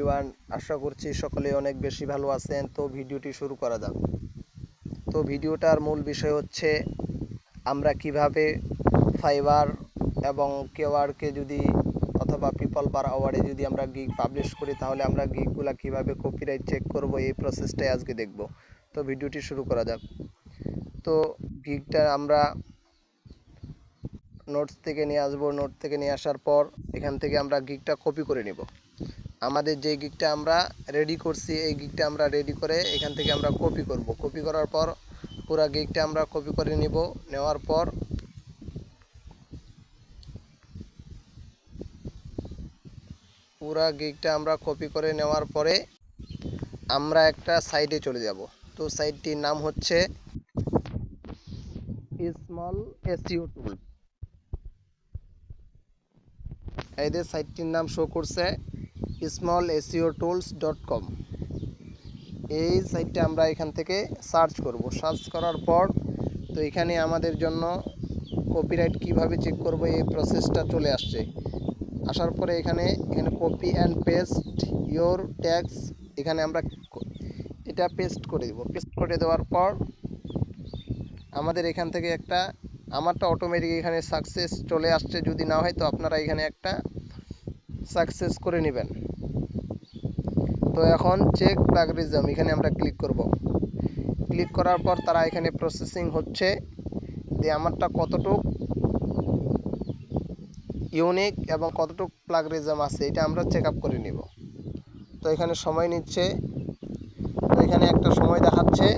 Everyone আশা করছি সকলে অনেক বেশি ভালো আছেন। তো ভিডিওটি শুরু করা যাক। তো ভিডিওটার মূল বিষয় হচ্ছে, আমরা কীভাবে ফাইবার এবং কেওয়ার্ডকে যদি অথবা পিপল পার আওয়ার্ডে যদি আমরা গিগ পাবলিশ করি, তাহলে আমরা গিগগুলা কীভাবে কপিরাইট চেক করব, এই প্রসেসটাই আজকে দেখব। তো ভিডিওটি শুরু করা যাক। তো গিগটা আমরা নোটস থেকে নিয়ে আসব। নোট থেকে নিয়ে আসার পর এখান থেকে আমরা গিগটা কপি করে নিব। আমাদের যে গিগটা আমরা রেডি করছি, এই গিগটা আমরা রেডি করে এখান থেকে আমরা কপি করব। কপি করার পর পুরো গিগটা আমরা কপি করে নিব। নেওয়ার পর পুরা গিগটা আমরা কপি করে নেওয়ার পরে আমরা একটা সাইডে চলে যাব। তো সাইটটির নাম হচ্ছে স্মল এসইও টুল এদের সাইটটির নাম শো করছে। Small SEO tools dot com এই সাইটটা আমরা এখান থেকে সার্চ করব। সার্চ করার পর তো এখানে আমাদের জন্য কপিরাইট কীভাবে চেক করব, এই প্রসেসটা চলে আসছে। আসার পরে এখানে এখানে copy and paste your text এখানে আমরা এটা পেস্ট করে দেব। পেস্ট করে দেওয়ার পর আমাদের এখান থেকে একটা, আমারটা অটোমেটিক এখানে সাকসেস চলে আসছে। যদি না হয় তো আপনারা এখানে একটা সাকসেস করে নেবেন। তো এখন চেক প্লাগরিজম এখানে আমরা ক্লিক করব। ক্লিক করার পর তারা এখানে প্রসেসিং হচ্ছে। যে আমারটা কতটুক ইউনিক এবং কতটুক প্লাগরিজম আছে, এটা আমরা চেক আপ করে নিব। তো এখানে সময় নিচ্ছে। তো এখানে একটা সময় দেখাচ্ছে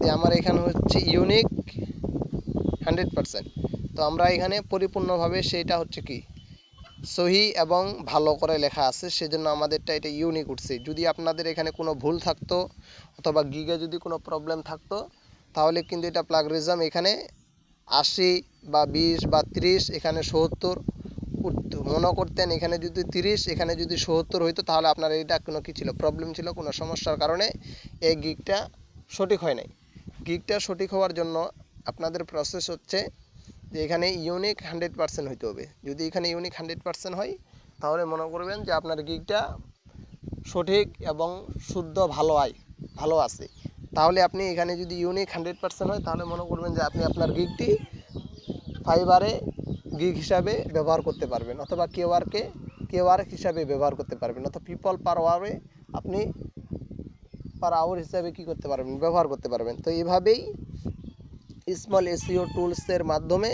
যে আমার এখানে হচ্ছে ইউনিক হান্ড্রেড পারসেন্ট তো আমরা এখানে পরিপূর্ণভাবে সেটা হচ্ছে কি? সহি এবং ভালো করে লেখা আছে, সেজন্য আমাদেরটা এটা ইউনিক উঠছে। যদি আপনাদের এখানে কোনো ভুল থাকতো অথবা গিগে যদি কোনো প্রবলেম থাকতো, তাহলে কিন্তু এটা প্লাগরিজম এখানে আশি বা বিশ বা ত্রিশ, এখানে সত্তর উঠতো। মনে করতেন এখানে যদি তিরিশ, এখানে যদি সত্তর হইতো, তাহলে আপনার এটা কোনো কি ছিল? প্রবলেম ছিল কোনো সমস্যার কারণে এই গিগটা সঠিক হয় নাই। গিগটা সঠিক হওয়ার জন্য আপনাদের প্রসেস হচ্ছে যে এখানে ইউনিক হান্ড্রেড পার্সেন্ট হইতে হবে। যদি এখানে ইউনিক হান্ড্রেড পার্সেন্ট হয়, তাহলে মনে করবেন যে আপনার গিগটা সঠিক এবং শুদ্ধ ভালো হয় ভালো আছে। তাহলে আপনি এখানে যদি ইউনিক হান্ড্রেড পার্সেন্ট হয়, তাহলে মনে করবেন যে আপনি আপনার গিগটি ফাইবারে গিগ হিসাবে ব্যবহার করতে পারবেন, অথবা কেওয়ারকে কেওয়ার হিসাবে ব্যবহার করতে পারবেন, অথবা পিপল পার আওয়ারে আপনি পার আওয়ার হিসাবে কি করতে পারবেন, ব্যবহার করতে পারবেন। তো এইভাবেই স্মল এসিও টুলসের মাধ্যমে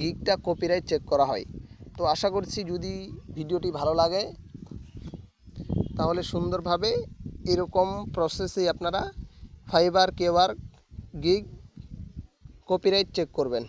গিগটা কপিরাইট চেক করা হয়। তো আশা করছি যদি ভিডিওটি ভালো লাগে, তাহলে সুন্দরভাবে এরকম প্রসেসে আপনারা ফাইবার কেওয়ার গিগ কপিরাইট চেক করবেন।